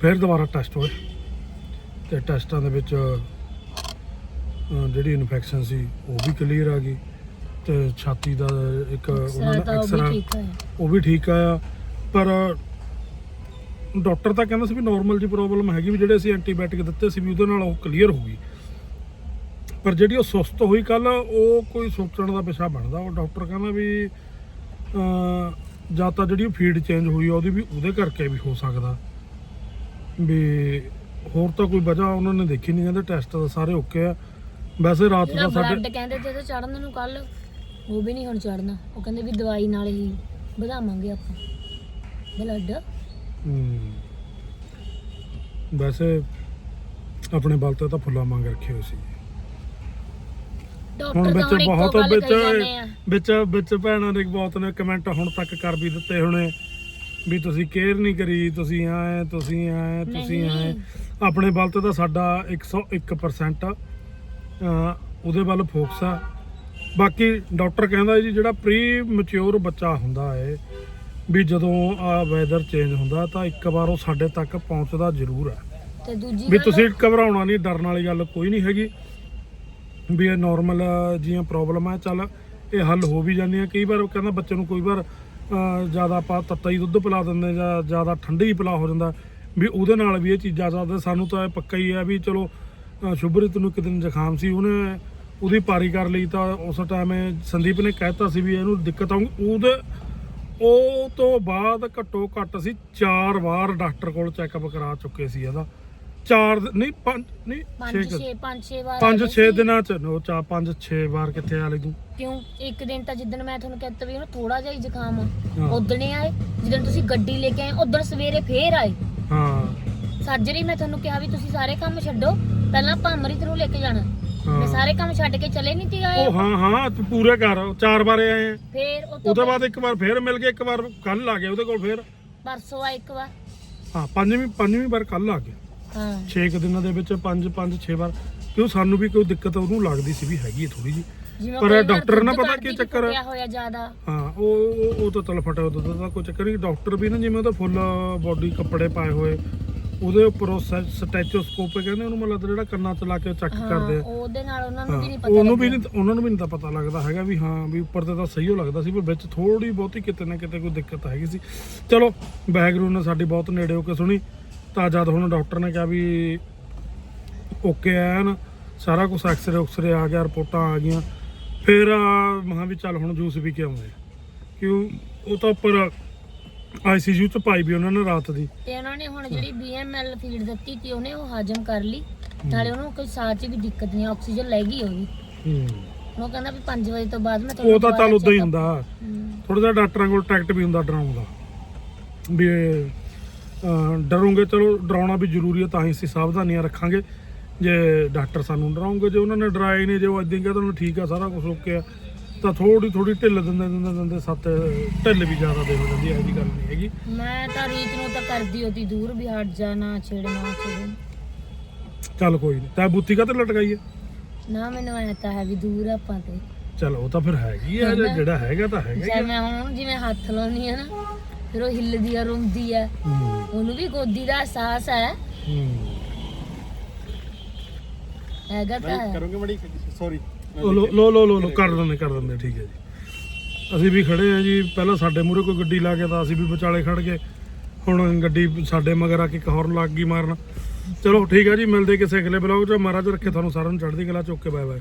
[SPEAKER 1] ਫਿਰ ਦੁਬਾਰਾ ਟੈਸਟ ਹੋਏ। ਤੇ ਟੈਸਟਾਂ ਦੇ ਵਿੱਚ ਜਿਹੜੀ ਇਨਫੈਕਸ਼ਨ ਸੀ ਉਹ ਵੀ ਕਲੀਅਰ ਆ ਗਈ। ਤੇ ਛਾਤੀ ਦਾ ਇੱਕ ਉਹਨਾਂ ਨੇ ਐਕਸਰਾ ਉਹ ਵੀ ਠੀਕ ਆਇਆ। ਪਰ ਡਾਕਟਰ ਤਾਂ ਕਹਿੰਦਾ ਸੀ ਵੀ ਨਾਰਮਲ ਜੀ ਪ੍ਰੋਬਲਮ ਹੈਗੀ ਵੀ ਜਿਹੜੇ ਅਸੀਂ ਐਂਟੀਬਾਇਓਟਿਕ ਦਿੱਤੇ ਸੀ ਵੀ ਉਹਦੇ ਨਾਲ ਉਹ ਕਲੀਅਰ ਹੋ ਗਈ। ਪਰ ਜਿਹੜੀ ਉਹ ਸੁਸਤ ਹੋਈ ਕੱਲ ਉਹ ਕੋਈ ਸੋਚਣ ਦਾ ਵਿਸ਼ਾ ਬਣਦਾ। ਉਹ ਡਾਕਟਰ ਕਹਿੰਦਾ ਵੀ ਜਾਂ ਤਾਂ ਜਿਹੜੀ ਫੀਡ ਚੇਂਜ ਹੋਈ ਆ ਉਹਦੀ ਵੀ ਉਹਦੇ ਕਰਕੇ ਵੀ ਹੋ ਸਕਦਾ। ਵੀ ਹੋਰ ਤਾਂ ਕੋਈ ਵਜ੍ਹਾ ਉਹਨਾਂ ਨੇ ਦੇਖੀ ਨਹੀਂ ਕਹਿੰਦੇ ਟੈਸਟ ਤਾਂ ਸਾਰੇ ਓਕੇ ਆ। ਵੈਸੇ ਰਾਤ ਦਾ ਸਾਡੇ
[SPEAKER 2] ਕਹਿੰਦੇ ਤੇ ਚੜਨ ਨੂੰ ਕੱਲ ਉਹ ਵੀ ਨਹੀਂ ਹੁਣ ਚੜਨਾ ਉਹ ਕਹਿੰਦੇ ਵੀ ਦਵਾਈ ਨਾਲ ਹੀ ਵਧਾਵਾਂਗੇ ਆਪਾਂ। ਬਲੱਡ
[SPEAKER 1] ਹਮ। ਵੈਸੇ ਆਪਣੇ ਬਲ ਤੇ ਤਾਂ ਫੁੱਲਾ ਮੰਗ ਰੱਖੇ ਹੋਏ ਸੀ। ਹੁਣ ਵਿੱਚ ਬਹੁਤ ਵਿੱਚ ਵਿੱਚ ਵਿੱਚ ਭੈਣਾਂ ਨੇ ਬਹੁਤ ਨੇ ਕਮੈਂਟ ਹੁਣ ਤੱਕ ਕਰ ਵੀ ਦਿੱਤੇ ਹੋਣੇ ਵੀ ਤੁਸੀਂ ਕੇਅਰ ਨਹੀਂ ਕਰੀ ਤੁਸੀਂ ਆਏ ਤੁਸੀਂ ਆਏ ਤੁਸੀਂ। ਆਏ ਆਪਣੇ ਬਲ ਤੇ ਤਾਂ ਸਾਡਾ 101% ਅਹ, ਉਹਦੇ ਵੱਲ ਫੋਕਸ ਆ। ਬਾਕੀ ਡਾਕਟਰ ਕਹਿੰਦਾ ਜੀ ਜਿਹੜਾ ਪ੍ਰੀ ਮੈਚੁਰ ਬੱਚਾ ਹੁੰਦਾ ਹੈ ਵੀ ਜਦੋਂ ਆ ਵੈਦਰ ਚੇਂਜ ਹੁੰਦਾ ਤਾਂ ਇੱਕ ਵਾਰ ਉਹ ਸਾਡੇ ਤੱਕ ਪਹੁੰਚਦਾ ਜ਼ਰੂਰ ਹੈ
[SPEAKER 2] ਤੇ ਦੂਜੀ
[SPEAKER 1] ਵੀ ਤੁਸੀਂ ਘਬਰਾਉਣਾ ਨਹੀਂ ਡਰਨ ਵਾਲੀ ਗੱਲ ਕੋਈ ਨਹੀਂ ਹੈਗੀ। ਵੀ ਇਹ ਨਾਰਮਲ ਜੀਆਂ ਪ੍ਰੋਬਲਮ ਹੈ ਚੱਲ ਇਹ ਹੱਲ ਹੋ ਵੀ ਜਾਂਦੀਆਂ। ਕਈ ਵਾਰ ਕਹਿੰਦਾ ਬੱਚੇ ਨੂੰ ਕੋਈ ਵਾਰ ਜ਼ਿਆਦਾ ਆਪਾਂ ਤੱਤਾ ਹੀ ਦੁੱਧ ਪਿਲਾ ਦਿੰਦੇ ਜਾਂ ਜ਼ਿਆਦਾ ਠੰਡੀ ਹੀ ਪਿਲਾ ਹੋ ਜਾਂਦਾ। ਵੀ ਉਹਦੇ ਨਾਲ ਵੀ ਇਹ ਚੀਜ਼ਾਂ ਜ਼ਿਆਦਾ ਸਾਨੂੰ ਤਾਂ ਇਹ ਪੱਕਾ ਹੀ ਹੈ ਵੀ ਚਲੋ ਅਹ, ਨੂੰ ਇੱਕ ਦਿਨ ਜ਼ੁਕਾਮ ਸੀ ਉਹਨੇ ਉਹਦੀ ਪਾਰੀ ਕਰ ਲਈ ਤਾਂ ਉਸ ਟਾਈਮ ਸੰਦੀਪ ਨੇ ਕਹਿਤਾ ਸੀ ਵੀ ਇਹਨੂੰ ਦਿੱਕਤ ਆਉਂਗੀ ਉਹਦੇ ਉਹ ਤੋਂ ਬਾਅਦ ਘੱਟੋ ਘੱਟ ਅਸੀਂ ਚਾਰ ਵਾਰ ਡਾਕਟਰ ਕੋਲ ਚੈੱਕਅਪ ਕਰਾ ਚੁੱਕੇ ਸੀ ਇਹਦਾ। ਚਾਰ ਦਿ- ਨਹੀਂ ਪੰਜ ਨਹੀਂ
[SPEAKER 2] ਪੰਜ
[SPEAKER 1] ਛੇ ਕੁ-
[SPEAKER 2] 6 5 6 ਵਾਰ
[SPEAKER 1] ਪੰਜ
[SPEAKER 2] ਆ
[SPEAKER 1] 6
[SPEAKER 2] ਸੀ।
[SPEAKER 1] ਦਿਨਾਂ ਚ ਉਹ ਚਾ ਪੰਜ 6 ਵਾਰ ਕਿੱਥੇ ਆ ਲਈ ਤੂੰ
[SPEAKER 2] ਕਿਉਂ? ਇੱਕ ਦਿਨ ਤਾਂ ਜਿੱਦਣ ਮੈਂ ਤੁਹਾਨੂੰ ਕਹਿੰਦਾ ਵੀ ਉਹਨੂੰ ਥੋੜਾ ਜਿਹਾ ਹੀ ਜ਼ੁਕਾਮ ਆ।
[SPEAKER 1] ਹਾਂ।
[SPEAKER 2] ਉਦਣੇ ਆਏ ਜਿੱਦਣ ਤੁਸੀਂ ਗੱਡੀ ਲੈ ਕੇ ਆਏ ਉਦੋਂ ਸਵੇਰੇ ਫੇਰ ਆਏ।
[SPEAKER 1] ਹਾਂ।
[SPEAKER 2] ਸਰਜਰੀ ਮੈਂ ਤੁਹਾਨੂੰ ਕਿਹਾ ਵੀ ਤੁਸੀਂ ਸਾਰੇ ਕੰਮ ਛੱਡੋ ਪਹਿਲਾਂ ਆਪਾਂ ਅੰਮ੍ਰਿਤ ਨੂੰ ਲੈ ਕੇ ਜਾਣਾ।
[SPEAKER 1] ਹਾਂ।
[SPEAKER 2] ਮੈਂ ਸਾਰੇ ਕੰਮ ਛੱਡ ਕੇ ਚਲੇ ਨਹੀਂ ਤੀ ਆਏ?
[SPEAKER 1] ਉਹ ਹਾਂ ਹਾਂ ਤੂੰ ਪੂਰੇ ਕਰ ਚਾਰ ਵਾਰੇ ਆਏ ਆ।
[SPEAKER 2] ਫੇਰ ਉਹ ਤੋਂ
[SPEAKER 1] ਉਹਦੇ ਬਾਅਦ ਇੱਕ ਵਾਰ ਫੇਰ ਮਿਲ ਗਏ ਇੱਕ ਵਾਰ ਕੱਲ ਆ ਗਿਆ ਉਹਦੇ ਕੋਲ ਫੇਰ।
[SPEAKER 2] ਪਰਸੋਂ ਆ ਇੱਕ ਵਾਰ।
[SPEAKER 1] ਹਾਂ ਪੰਜਵੀਂ ਪੰਜਵੀਂ ਵਾਰ ਕੱਲ ਆ ਗਿਆ
[SPEAKER 2] ਹਾਂ।
[SPEAKER 1] 6 ਦਿਨਾਂ ਦੇ ਵਿੱਚ ਪੰਜ ਪੰਜ 6 ਵਾਰ। ਕਿਉਂ ਸਾਨੂੰ ਵੀ ਕੋਈ ਦਿੱਕਤ ਉਹਨੂੰ ਲੱਗਦੀ ਸੀ ਵੀ ਹੈਗੀ ਥੋੜੀ ਜੀ
[SPEAKER 2] ਜਿਵੇਂ
[SPEAKER 1] ਪਰ
[SPEAKER 2] ਕਈ
[SPEAKER 1] ਡਾਕਟਰ ਨਾ
[SPEAKER 2] ਦੁੱਧ
[SPEAKER 1] ਪਤਾ ਕੀ ਚੱਕਰ
[SPEAKER 2] ਹੋਇਆ ਜ਼ਿਆਦਾ।
[SPEAKER 1] ਹਾਂ ਉਹ ਉਹ- ਉਹ ਤਾਂ ਤਲ ਫਟਿਆ ਦੁੱਧ ਦਾ ਕੋਈ ਚੱਕਰ ਨਹੀਂ। ਡਾਕਟਰ ਵੀ ਨਾ ਜਿਵੇਂ ਉਹਦਾ ਫੁੱਲ ਬਾਡੀ ਕੱਪੜੇ ਪਾਏ ਹੋਏ ਉਹਦੇ ਉੱਪਰ ਸਟੈਚੋਸਕੋਪ ਕਹਿੰਦੇ ਉਹਨੂੰ ਮਤਲਬ ਜਿਹੜਾ ਕੰਨਾਂ 'ਚ ਲਾ ਕੇ ਚੈੱਕ
[SPEAKER 2] ਹਾਂ
[SPEAKER 1] ਕਰਦੇ ਆ।
[SPEAKER 2] ਉਹਦੇ ਨਾਲ ਉਹਨਾਂ ਨੂੰ ਵੀ ਨਹੀਂ
[SPEAKER 1] ਹਾਂ,
[SPEAKER 2] ਪਤਾ
[SPEAKER 1] ਉਹਨੂੰ ਵੀ। ਨਹੀਂ ਉਹਨਾਂ ਨੂੰ ਵੀ ਨਹੀਂ ਤਾਂ ਪਤਾ ਲੱਗਦਾ ਹੈਗਾ ਵੀ ਹਾਂ ਵੀ ਉੱਪਰ ਤੇ ਤਾਂ ਸਹੀ ਹੋ ਲੱਗਦਾ ਸੀ ਪਰ ਵਿੱਚ ਥੋੜੀ ਬਹੁਤੀ ਕਿਤੇ ਨਾ ਕਿਤੇ ਕੋਈ ਦਿੱਕਤ ਹੈਗੀ ਸੀ। ਚਲੋ ਬੈਕਗ੍ਰਾਉਂਡ ਨੇ ਸਾਡੀ ਬਹੁਤ ਨੇੜੇ ਹੋ ਕੇ ਸੁਣੀ। ਤਾਂ ਜਦ ਹੁਣ ਡਾਕਟਰ ਨੇ ਕਿਹਾ ਵੀ ਓਕੇ ਐਨ ਸਾਰਾ ਕੁਝ ਐਕਸਰੇ ਉਕਸਰੇ ਆ ਗਿਆ ਰਿਪੋਰਟਾਂ ਆ ਗਈਆਂ। ਫਿਰ ਮਹਾਂ ਵੀ ਚੱਲ ਹੁਣ ਜੂਸ ਵੀ ਕੇ ਆਉਂਦੇ ਕਿਉਂ? ਉਹ ਤਾਂ ਉੱਪਰ ਆਈਸੀਯੂ ਚ ਪਾਈ ਵੀ ਉਹਨਾਂ ਨੇ ਰਾਤ ਦੀ।
[SPEAKER 2] ਤੇ ਉਹਨਾਂ ਨੇ ਹੁਣ ਜਿਹੜੀ ਬੀਐਮਐਲ ਫੀਡ ਦਿੱਤੀ ਤੀ ਉਹਨੇ ਉਹ ਹਾਜ਼ਮ ਕਰ ਲਈ। ਨਾਲੇ ਉਹਨੂੰ ਕੋਈ ਸਾਹ 'ਚ ਵੀ ਦਿੱਕਤ ਨਹੀਂ ਆਕਸੀਜਨ ਲੈ ਗਈ ਉਹ ਵੀ
[SPEAKER 1] ਹੂੰ।
[SPEAKER 2] ਉਹ ਕਹਿੰਦਾ ਵੀ 5 ਵਜੇ ਤੋਂ ਬਾਅਦ ਮੈਂ
[SPEAKER 1] ਉਹ ਤਾਂ
[SPEAKER 2] ਦੁਬਾਰਾ
[SPEAKER 1] ਚੱਲ ਉਦਾਂ ਹੀ ਹੁੰਦਾ। ਥੋੜਾ ਜਿਹਾ ਡਾਕਟਰਾਂ ਕੋਲ ਟੈਕਟ ਵੀ ਹੁੰਦਾ ਡਰਾਉਣ ਦਾ। ਵੀ ਇਹ, ਡਰੋਂਗੇ ਚਲੋ ਡਰਾਉਣਾ ਵੀ ਜ਼ਰੂਰੀ ਹੈ ਤਾਂ ਹੀ ਅਸੀਂ ਸਾਵਧਾਨੀਆਂ ਰੱਖਾਂਗੇ। ਜੇ ਡਾਕਟਰ ਸਾਨੂੰ ਡਰਾਉਂਗੇ ਜੇ ਉਹਨਾਂ ਨੇ ਡਰਾਏ ਨਹੀਂ ਜੇ ਉਹ ਇਦਾਂ ਕਹਿੰਦੇ ਤੁਹਾਨੂੰ ਠੀਕ ਆ ਸਾਰਾ ਕੁਝ ਓਕੇ ਆ। ਤਾਂ ਥੋੜੀ ਥੋੜੀ ਢਿੱਲ ਦਿੰਦੇ ਦਿੰਦੇ ਦਿੰਦੇ ਸੱਤ ਢਿੱਲ ਵੀ ਜ਼ਿਆਦਾ ਦੇ ਹੋ ਜਾਂਦੀ ਹੈ ਇਹ ਜੀ ਗੱਲ ਨਹੀਂ ਹੈਗੀ।
[SPEAKER 2] ਮੈਂ ਤਾਂ ਰੀਤ ਨੂੰ ਤਾਂ ਕਰਦੀ ਉਹਦੀ ਦੂਰ ਵੀ ਹਟ ਜਾਣਾ ਛੇੜਨਾ ਛੇੜਨਾ।
[SPEAKER 1] ਚੱਲ ਕੋਈ ਨਹੀਂ ਤਾਂ ਬੁੱਤੀ ਕਾ ਤੇ ਲਟਕਾਈ ਹੈ
[SPEAKER 2] ਨਾ ਮੈਨੂੰ ਐ ਤਾਂ ਹੈ ਵੀ ਦੂਰ ਆਪਾਂ ਤੇ।
[SPEAKER 1] ਚਲ ਉਹ ਤਾਂ ਫਿਰ ਹੈਗੀ ਆ ਜਿਹੜਾ ਹੈਗਾ ਤਾਂ ਹੈਗਾ ਹੀ
[SPEAKER 2] ਜੇ
[SPEAKER 1] ਆ
[SPEAKER 2] ਮੈਂ ਹੁਣ ਜਿਵੇਂ ਹੱਥ ਲਾਉਣੀ ਆ ਨਾ ਫਿਰ ਉਹ ਹਿੱਲਦੀ ਆ ਰੋਂਦੀ ਆ।
[SPEAKER 1] ਹੂੰ,
[SPEAKER 2] ਉਹਨੂੰ ਵੀ ਗੋਦੀ ਦਾ ਅਹਿਸਾਸ ਹੈ।
[SPEAKER 1] ਹੂੰ।
[SPEAKER 2] ਹੈਗਾ ਤਾਂ ਹੈ।
[SPEAKER 5] ਕਰੋਗੇ ਮੜੀ ਸੌਰੀ
[SPEAKER 1] ਉਹ ਲੋ ਲੋ ਲੋ ਲੋ ਲੋ, ਕਰ ਦਿੰਦੇ ਕਰ ਦਿੰਦੇ ਠੀਕ ਹੈ ਜੀ। ਅਸੀਂ ਵੀ ਖੜੇ ਆ ਜੀ ਪਹਿਲਾਂ ਸਾਡੇ ਮੂਹਰੇ ਕੋਈ ਗੱਡੀ ਲਾ ਕੇ ਤਾਂ ਅਸੀਂ ਵੀ ਵਿਚਾਲੇ ਖੜ ਗਏ। ਹੁਣ ਗੱਡੀ ਸਾਡੇ ਮਗਰ ਆ ਕੇ ਇੱਕ ਹੌਰਨ ਲੱਗ ਗਈ ਮਾਰਨ। ਚਲੋ ਠੀਕ ਹੈ ਜੀ ਮਿਲਦੇ ਕਿਸੇ ਅਗਲੇ ਬਲੌਗ 'ਚ। ਮਹਾਰਾਜ ਰੱਖੇ ਤੁਹਾਨੂੰ ਸਾਰਿਆਂ ਨੂੰ ਚੜ੍ਹਦੀ ਕਲਾ ਚੁੱਕ ਕੇ ਬਾਏ ਬਾਏ